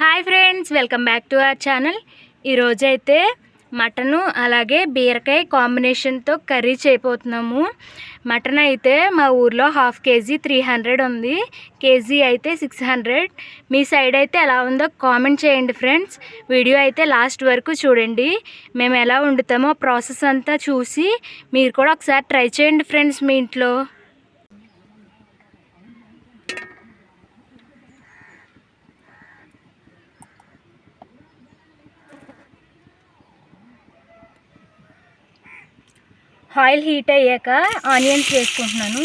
Hi friends welcome back to our channel. ఈరోజైతే mutton అలాగే బీరకాయ కాంబినేషన్తో కర్రీ చేయబోతున్నాము. మటన్ అయితే మా ఊర్లో హాఫ్ కేజీ త్రీ హండ్రెడ్ ఉంది. కేజీ అయితే సిక్స్ హండ్రెడ్. మీ సైడ్ అయితే ఎలా ఉందో కామెంట్ చేయండి ఫ్రెండ్స్. వీడియో అయితే లాస్ట్ వరకు చూడండి. మేము ఎలా వండుతామో ప్రాసెస్ అంతా చూసి మీరు కూడా ఒకసారి ట్రై చేయండి ఫ్రెండ్స్ మీ ఇంట్లో. ఆయిల్ హీట్ అయ్యాక ఆనియన్స్ వేసుకుంటున్నాను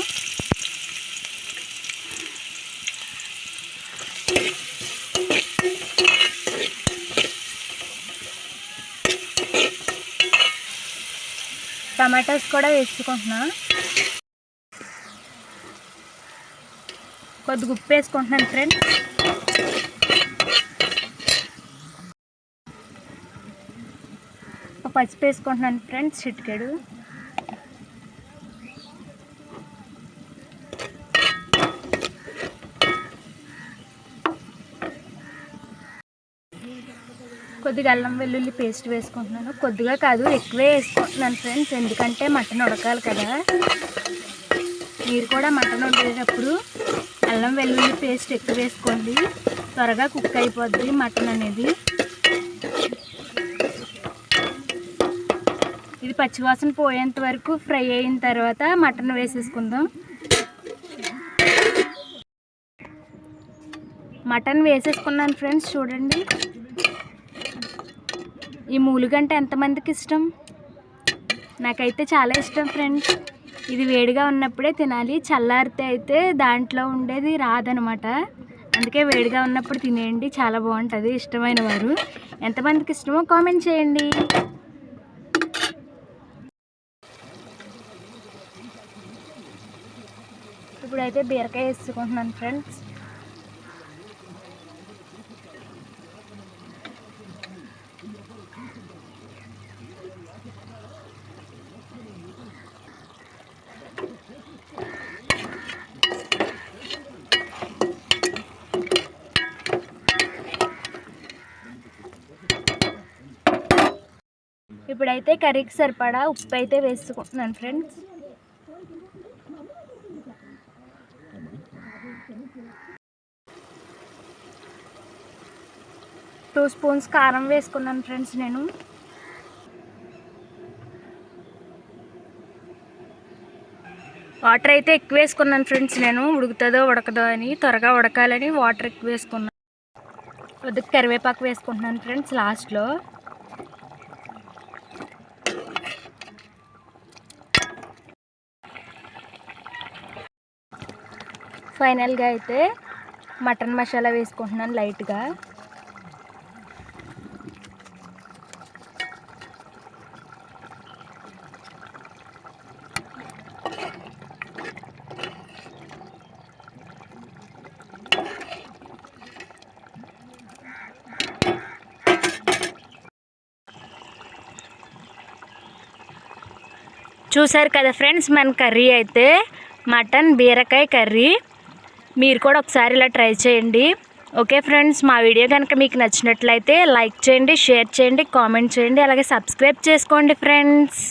టమాటాస్ కూడా వేసుకుంటున్నా. కొద్దిగా ఉప్పు వేసుకుంటున్నాను ఫ్రెండ్స్. పసుపు వేసుకుంటున్నాను ఫ్రెండ్స్ చిటికెడు. కొద్దిగా అల్లం వెల్లుల్లి పేస్ట్ వేసుకుంటున్నాను. కొద్దిగా కాదు ఎక్కువే వేసుకుంటున్నాను ఫ్రెండ్స్. ఎందుకంటే మటన్ ఉడకాలి కదా. మీరు కూడా మటన్ వండేటప్పుడు అల్లం వెల్లుల్లి పేస్ట్ ఎక్కువ వేసుకోండి. త్వరగా కుక్ అయిపోద్ది మటన్ అనేది. ఇది పచ్చివాసన పోయేంత వరకు ఫ్రై అయిన తర్వాత మటన్ వేసేసుకుందాం. మటన్ వేసేసుకున్నాను ఫ్రెండ్స్ చూడండి. ఈ మూలుగంటే ఎంతమందికి ఇష్టం నాకైతే చాలా ఇష్టం ఫ్రెండ్స్. ఇది వేడిగా ఉన్నప్పుడే తినాలి. చల్లారితే అయితే దాంట్లో ఉండేది రాదనమాట. అందుకే వేడిగా ఉన్నప్పుడు తినేయండి. చాలా బాగుంటుంది. ఇష్టమైన వారు. ఎంతమందికి ఇష్టమో కామెంట్ చేయండి. ఇప్పుడైతే బీరకాయ వేసుకుంటున్నాను ఫ్రెండ్స్. ఇప్పుడైతే కర్రీకి సరిపడా ఉప్పు అయితే వేసుకుంటున్నాను ఫ్రెండ్స్. టూ స్పూన్స్ కారం వేసుకున్నాను ఫ్రెండ్స్ నేను. వాటర్ అయితే ఎక్కువ వేసుకున్నాను ఫ్రెండ్స్ నేను. ఉడుకుతుందో ఉడకదో అని త్వరగా ఉడకాలని వాటర్ ఎక్కువ వేసుకున్నాను. కొద్దిగా కరివేపాకు వేసుకుంటున్నాను ఫ్రెండ్స్ లాస్ట్లో. ఫైనల్గా అయితే మటన్ మసాలా వేసుకుంటున్నాను లైట్గా. చూసారు కదా ఫ్రెండ్స్ మన కర్రీ అయితే మటన్ బీరకాయ కర్రీ. మీరు కూడా ఒకసారి ఇలా ట్రై చేయండి. ఓకే ఫ్రెండ్స్ మా వీడియో కనుక మీకు నచ్చినట్లయితే లైక్ చేయండి షేర్ చేయండి కామెంట్ చేయండి అలాగే సబ్స్క్రైబ్ చేసుకోండి ఫ్రెండ్స్.